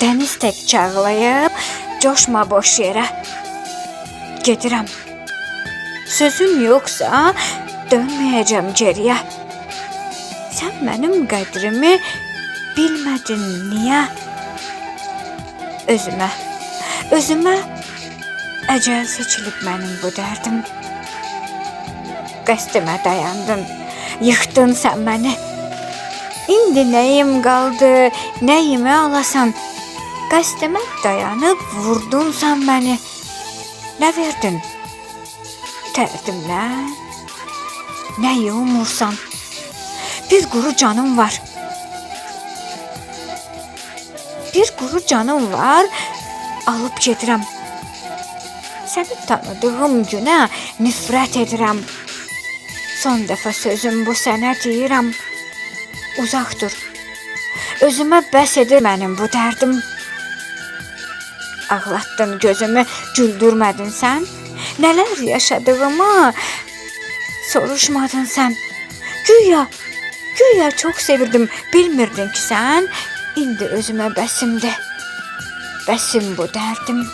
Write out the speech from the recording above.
Dəniz tək çağlayıb, coşma boş yerə. Gedirəm. Sözüm yoxsa dönməyəcəm geriyə. Sən mənim qədrimi bilmədin niyə? Özümə, özümə əcəl seçilib mənim bu dərdim. Qəsdimə dayandın, yıxdın sən məni. İndi nəyim qaldı, nəyimi alasan? Qəsdimə dayanıb vurdun sən məni. Nə verdin? Dərdimdən nəyi umursan? Bir quru canım var. Bir quru canım var, alıb gedirəm. Səni tanıdığım günə nifrət edirəm. Son dəfə sözüm bu sənə deyirəm. Uzaq dur. Özümə bəs edir mənim bu dərdim. Ağlatdın gözümü, güldürmədin sən. Nələr yaşadığımı soruşmadın sən. Güya, güya çox sevirdim. Bilmirdin ki sən indi özümə bəsimdir. Bəsim bu dərdim.